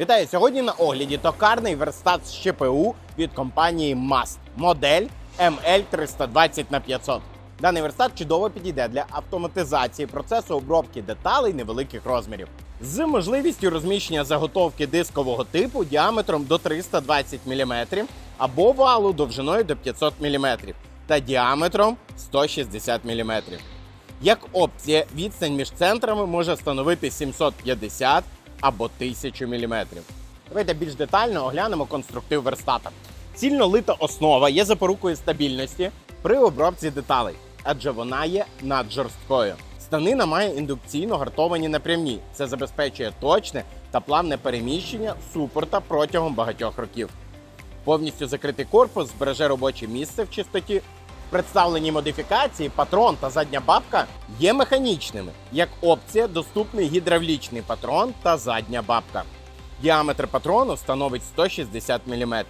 Вітаю! Сьогодні на огляді токарний верстат з ЩПУ від компанії MAST. Модель ML320 на 500. Даний верстат чудово підійде для автоматизації процесу обробки деталей невеликих розмірів. З можливістю розміщення заготовки дискового типу діаметром до 320 мм або валу довжиною до 500 мм та діаметром 160 мм. Як опція, відстань між центрами може становити 750 або 1000 мм. Давайте більш детально оглянемо конструктив верстата. Цільно лита основа є запорукою стабільності при обробці деталей, адже вона є наджорсткою. Станина має індукційно гартовані напрямні. Це забезпечує точне та плавне переміщення супорта протягом багатьох років. Повністю закритий корпус збереже робоче місце в чистоті. Представлені модифікації, патрон та задня бабка є механічними. Як опція, доступний гідравлічний патрон та задня бабка. Діаметр патрону становить 160 мм,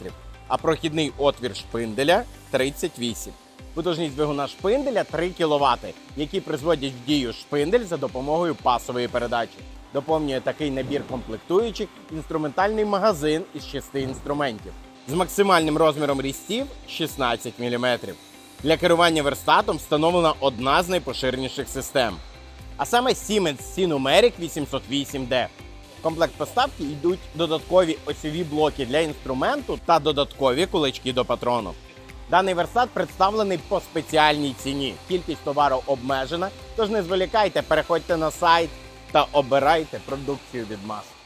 а прохідний отвір шпинделя 38 Потужність двигуна шпинделя 3 кВт, які призводять в дію шпиндель за допомогою пасової передачі. Доповнює такий набір комплектуючих інструментальний магазин із 6 інструментів з максимальним розміром різців 16 мм. Для керування верстатом встановлена одна з найпоширеніших систем, а саме Siemens Sinumeric 808D. В комплект поставки йдуть додаткові осьові блоки для інструменту та додаткові кулачки до патрону. Даний верстат представлений по спеціальній ціні. Кількість товару обмежена, тож не зволікайте, переходьте на сайт та обирайте продукцію від МАС.